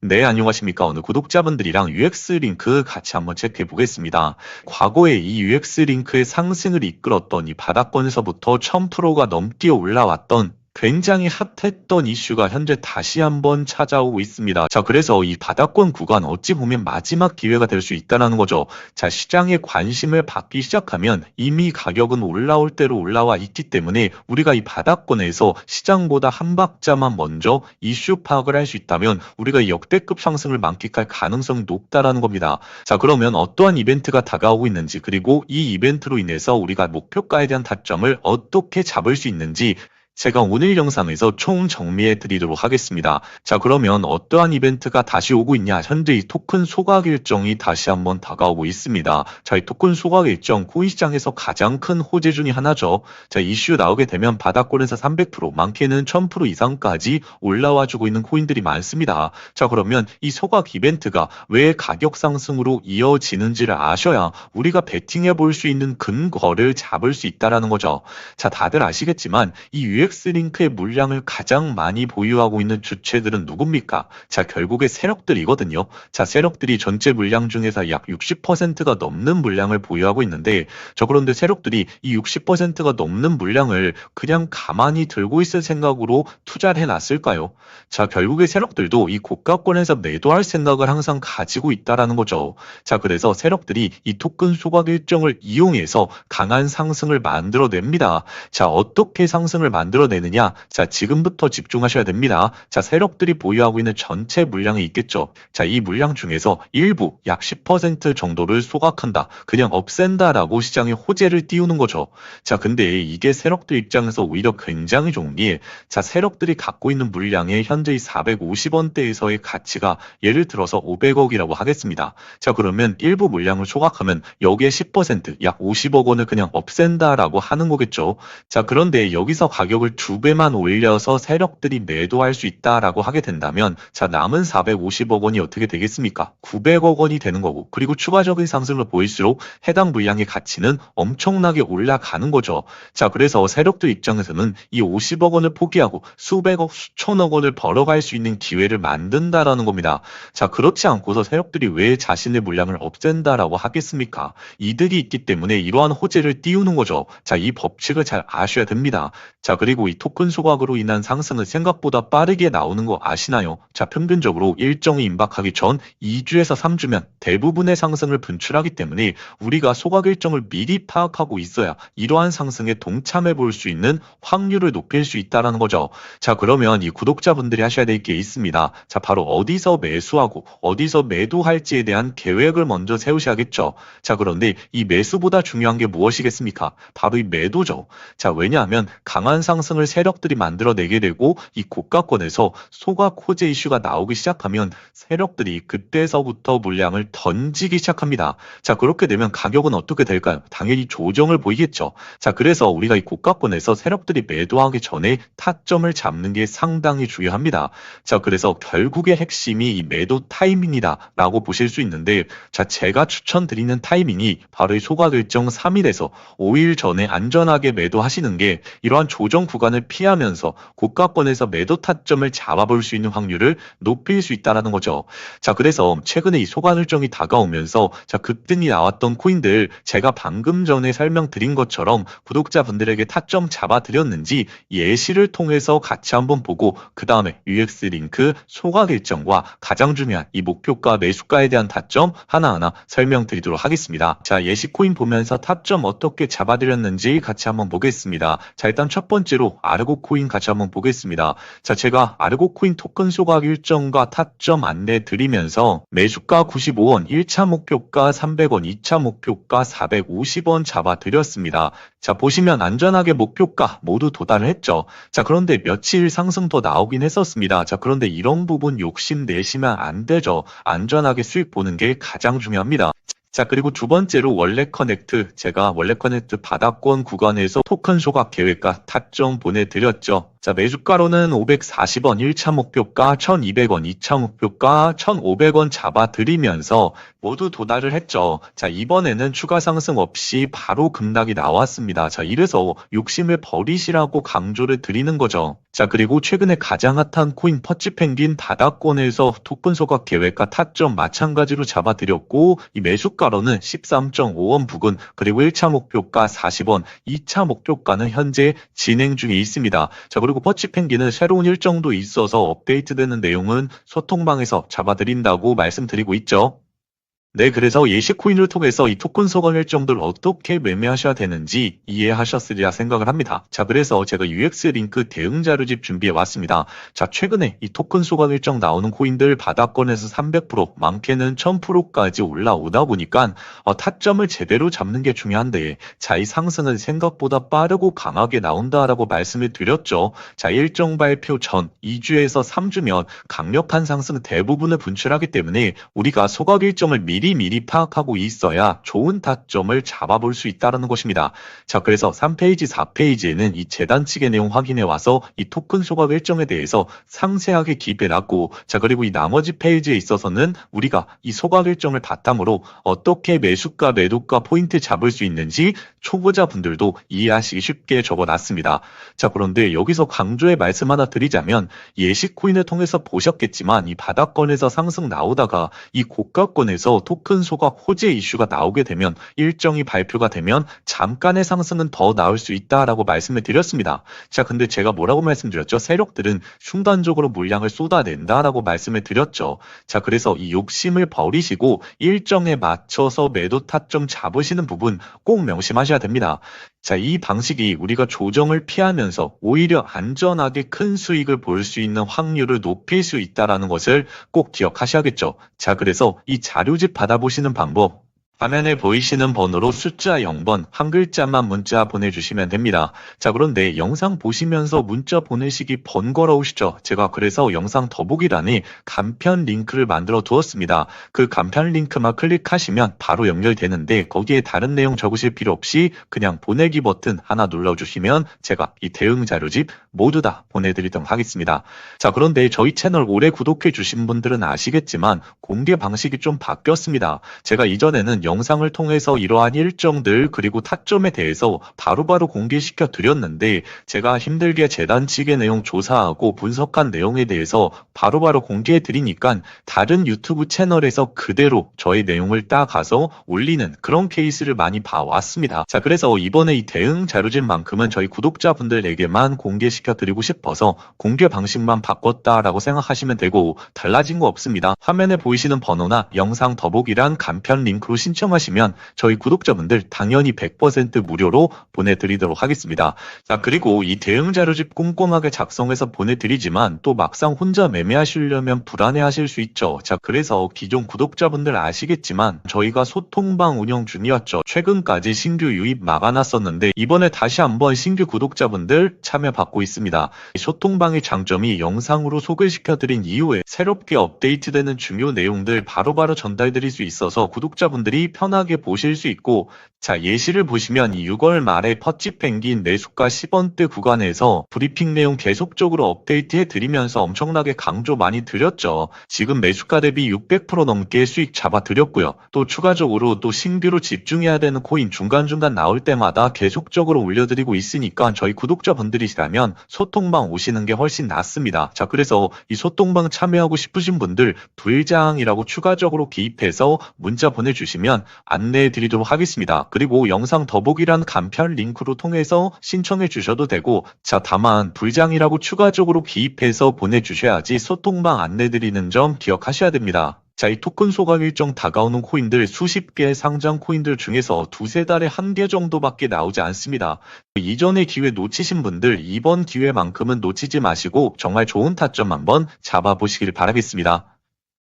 네, 안녕하십니까. 오늘 구독자분들이랑 UX 링크 같이 한번 체크해 보겠습니다. 과거에 이 UX 링크의 상승을 이끌었던 이 바닥권에서부터 1000%가 넘게 올라왔던 굉장히 핫했던 이슈가 현재 다시 한번 찾아오고 있습니다. 자, 그래서 이 바닥권 구간 어찌 보면 마지막 기회가 될 수 있다는 거죠. 자, 시장의 관심을 받기 시작하면 이미 가격은 올라올 대로 올라와 있기 때문에 우리가 이 바닥권에서 시장보다 한 박자만 먼저 이슈 파악을 할 수 있다면 우리가 이 역대급 상승을 만끽할 가능성이 높다라는 겁니다. 자, 그러면 어떠한 이벤트가 다가오고 있는지 그리고 이 이벤트로 인해서 우리가 목표가에 대한 타점을 어떻게 잡을 수 있는지 제가 오늘 영상에서 총 정리해 드리도록 하겠습니다. 자, 그러면 어떠한 이벤트가 다시 오고 있냐? 현재 이 토큰 소각 일정이 다시 한번 다가오고 있습니다. 자, 이 토큰 소각 일정 코인 시장에서 가장 큰 호재 중의 하나죠. 자, 이슈 나오게 되면 바닥권에서 300%, 많게는 1000% 이상까지 올라와 주고 있는 코인들이 많습니다. 자, 그러면 이 소각 이벤트가 왜 가격 상승으로 이어지는지를 아셔야 우리가 베팅해 볼 수 있는 근거를 잡을 수 있다라는 거죠. 자, 다들 아시겠지만 이 UX 링크의 물량을 가장 많이 보유하고 있는 주체들은 누굽니까? 자, 결국에 세력들이거든요. 자, 세력들이 전체 물량 중에서 약 60%가 넘는 물량을 보유하고 있는데, 저 그런데 세력들이 이 60%가 넘는 물량을 그냥 가만히 들고 있을 생각으로 투자를 해놨을까요? 자, 결국에 세력들도 이 고가권에서 매도할 생각을 항상 가지고 있다라는 거죠. 자, 그래서 세력들이 이 토큰 소각 일정을 이용해서 강한 상승을 만들어냅니다. 자, 어떻게 상승을 만들어 내느냐? 자, 지금부터 집중하셔야 됩니다. 자, 세력들이 보유하고 있는 전체 물량이 있겠죠. 자, 이 물량 중에서 일부 약 10% 정도를 소각한다. 그냥 없앤다라고 시장에 호재를 띄우는 거죠. 자, 근데 이게 세력들 입장에서 오히려 굉장히 좋은 게, 자, 세력들이 갖고 있는 물량의 현재 450원대에서의 가치가 예를 들어서 500억이라고 하겠습니다. 자, 그러면 일부 물량을 소각하면 여기에 10%, 약 50억 원을 그냥 없앤다라고 하는 거겠죠. 자, 그런데 여기서 가격 을 두 배만 올려서 세력들이 매도할 수 있다라고 하게 된다면, 자, 남은 450억 원이 어떻게 되겠습니까? 900억 원이 되는 거고, 그리고 추가적인 상승을 보일수록 해당 물량의 가치는 엄청나게 올라가는 거죠. 자, 그래서 세력들 입장에서는 이 50억 원을 포기하고 수백억, 수천억 원을 벌어갈 수 있는 기회를 만든다라는 겁니다. 자, 그렇지 않고서 세력들이 왜 자신의 물량을 없앤다라고 하겠습니까? 이득이 있기 때문에 이러한 호재를 띄우는 거죠. 자, 이 법칙을 잘 아셔야 됩니다. 자, 그 리고 이 토큰 소각으로 인한 상승은 생각보다 빠르게 나오는 거 아시나요? 자, 평균적으로 일정이 임박하기 전 2주에서 3주면 대부분의 상승을 분출하기 때문에 우리가 소각 일정을 미리 파악하고 있어야 이러한 상승에 동참해 볼 수 있는 확률을 높일 수 있다라는 거죠. 자, 그러면 이 구독자분들이 하셔야 될 게 있습니다. 자, 바로 어디서 매수하고 어디서 매도할지에 대한 계획을 먼저 세우셔야겠죠. 자, 그런데 이 매수보다 중요한 게 무엇이겠습니까? 바로 이 매도죠. 자, 왜냐하면 강한 상 승을 세력들이 만들어내게 되고 이 고가권에서 소각 호재 이슈가 나오기 시작하면 세력들이 그때서부터 물량을 던지기 시작합니다. 자, 그렇게 되면 가격은 어떻게 될까요? 당연히 조정을 보이겠죠. 자, 그래서 우리가 이 고가권에서 세력들이 매도하기 전에 타점을 잡는 게 상당히 중요합니다. 자, 그래서 결국의 핵심이 이 매도 타이밍이다 라고 보실 수 있는데, 자, 제가 추천드리는 타이밍이 바로 이 소각 일정 3일에서 5일 전에 안전하게 매도하시는 게 이러한 조정 구간을 피하면서 고가권에서 매도 타점을 잡아볼 수 있는 확률을 높일 수 있다라는 거죠. 자, 그래서 최근에 이 소각 일정이 다가오면서 자, 급등이 나왔던 코인들 제가 방금 전에 설명드린 것처럼 구독자분들에게 타점 잡아드렸는지 예시를 통해서 같이 한번 보고 그 다음에 UX 링크 소각 일정과 가장 중요한 이 목표가 매수가에 대한 타점 하나하나 설명드리도록 하겠습니다. 자, 예시 코인 보면서 타점 어떻게 잡아드렸는지 같이 한번 보겠습니다. 자, 일단 첫 번째 로 아르고 코인 같이 한번 보겠습니다. 자, 제가 아르고 코인 토큰 소각 일정과 타점 안내 드리면서 매수가 95원, 1차 목표가 300원, 2차 목표가 450원 잡아 드렸습니다. 자, 보시면 안전하게 목표가 모두 도달을 했죠. 자, 그런데 며칠 상승 더 나오긴 했었습니다. 자, 그런데 이런 부분 욕심 내시면 안 되죠. 안전하게 수익 보는 게 가장 중요합니다. 자, 그리고 두 번째로 원래 커넥트. 제가 원래 커넥트 바닥권 구간에서 토큰 소각 계획과 타점 보내드렸죠. 자, 매수가로는 540원 1차 목표가, 1200원 2차 목표가, 1500원 잡아드리면서 모두 도달을 했죠. 자, 이번에는 추가 상승 없이 바로 급락이 나왔습니다. 자, 이래서 욕심을 버리시라고 강조를 드리는 거죠. 자, 그리고 최근에 가장 핫한 코인 퍼치 펭귄 다다권에서 토큰 소각 계획과 타점 마찬가지로 잡아드렸고, 이 매수가로는 13.5원 부근, 그리고 1차 목표가 40원, 2차 목표가는 현재 진행 중에 있습니다. 자, 그리고 퍼치펭귄은 새로운 일정도 있어서 업데이트되는 내용은 소통방에서 잡아드린다고 말씀드리고 있죠. 네, 그래서 예시코인을 통해서 이 토큰 소각 일정들 어떻게 매매하셔야 되는지 이해하셨으리라 생각을 합니다. 자, 그래서 제가 UX 링크 대응 자료집 준비해 왔습니다. 자, 최근에 이 토큰 소각 일정 나오는 코인들 바닥권에서 300%, 많게는 1000%까지 올라오다 보니까 어, 타점을 제대로 잡는 게 중요한데, 자, 이 상승은 생각보다 빠르고 강하게 나온다라고 말씀을 드렸죠. 자, 일정 발표 전 2주에서 3주면 강력한 상승 대부분을 분출하기 때문에 우리가 소각 일정을 미리 미리 파악하고 있어야 좋은 타점을 잡아볼 수 있다는 것입니다. 자, 그래서 3페이지, 4페이지에는 이 재단 측의 내용 확인해 와서 이 토큰 소각 일정에 대해서 상세하게 기입해 놨고, 자, 그리고 이 나머지 페이지에 있어서는 우리가 이 소각 일정을 바탕으로 어떻게 매수가, 매도가 포인트 잡을 수 있는지 초보자분들도 이해하시기 쉽게 적어 놨습니다. 자, 그런데 여기서 강조의 말씀 하나 드리자면 예시 코인을 통해서 보셨겠지만 이 바닥권에서 상승 나오다가 이 고가권에서 토큰 소각 호재 이슈가 나오게 되면 일정이 발표가 되면 잠깐의 상승은 더 나올 수 있다라고 말씀을 드렸습니다. 자, 근데 제가 뭐라고 말씀드렸죠? 세력들은 순간적으로 물량을 쏟아낸다라고 말씀을 드렸죠. 자, 그래서 이 욕심을 버리시고 일정에 맞춰서 매도 타점 잡으시는 부분 꼭 명심하셔야 됩니다. 자, 이 방식이 우리가 조정을 피하면서 오히려 안전하게 큰 수익을 볼 수 있는 확률을 높일 수 있다라는 것을 꼭 기억하셔야겠죠. 자, 그래서 이 자료집 받아보시는 방법 화면에 보이시는 번호로 숫자 0번 한 글자만 문자 보내주시면 됩니다. 자 그런데 영상 보시면서 문자 보내시기 번거로우시죠? 제가 그래서 영상 더보기란에 간편 링크를 만들어 두었습니다. 그 간편 링크만 클릭하시면 바로 연결되는데 거기에 다른 내용 적으실 필요 없이 그냥 보내기 버튼 하나 눌러주시면 제가 이 대응 자료집 모두 다 보내드리도록 하겠습니다. 자 그런데 저희 채널 오래 구독해 주신 분들은 아시겠지만 공개 방식이 좀 바뀌었습니다. 제가 이전에는 영상을 통해서 이러한 일정들 그리고 타점에 대해서 바로바로 공개시켜 드렸는데 제가 힘들게 재단 측의 내용 조사하고 분석한 내용에 대해서 바로바로 공개해 드리니까 다른 유튜브 채널에서 그대로 저의 내용을 따가서 올리는 그런 케이스를 많이 봐왔습니다. 자 그래서 이번에 이 대응 자료집만큼은 저희 구독자분들에게만 공개시켜 드리고 싶어서 공개 방식만 바꿨다라고 생각하시면 되고 달라진 거 없습니다. 화면에 보이시는 번호나 영상 더보기란 간편 링크로 신청 신청하시면 저희 구독자분들 당연히 100% 무료로 보내드리도록 하겠습니다. 자, 그리고 이 대응 자료집 꼼꼼하게 작성해서 보내드리지만 또 막상 혼자 매매하시려면 불안해하실 수 있죠. 자, 그래서 기존 구독자분들 아시겠지만 저희가 소통방 운영 중이었죠. 최근까지 신규 유입 막아놨었는데 이번에 다시 한번 신규 구독자분들 참여 받고 있습니다. 소통방의 장점이 영상으로 소개시켜드린 이후에 새롭게 업데이트되는 중요 내용들 바로바로 전달드릴 수 있어서 구독자분들이 편하게 보실 수 있고 자 예시를 보시면 6월 말에 퍼치 펭귄 매수가 10원대 구간에서 브리핑 내용 계속적으로 업데이트해 드리면서 엄청나게 강조 많이 드렸죠. 지금 매수가 대비 600% 넘게 수익 잡아 드렸고요. 또 추가적으로 또 신규로 집중해야 되는 코인 중간중간 나올 때마다 계속적으로 올려드리고 있으니까 저희 구독자분들이시라면 소통방 오시는 게 훨씬 낫습니다. 자 그래서 이 소통방 참여하고 싶으신 분들 부장이라고 추가적으로 기입해서 문자 보내주시면 안내해 드리도록 하겠습니다. 그리고 영상 더보기란 간편 링크로 통해서 신청해 주셔도 되고 자 다만 불장이라고 추가적으로 기입해서 보내주셔야지 소통방 안내 드리는 점 기억하셔야 됩니다. 자, 이 토큰 소각 일정 다가오는 코인들 수십 개의 상장 코인들 중에서 두세 달에 한 개 정도밖에 나오지 않습니다. 이전의 기회 놓치신 분들 이번 기회만큼은 놓치지 마시고 정말 좋은 타점 한번 잡아보시길 바라겠습니다.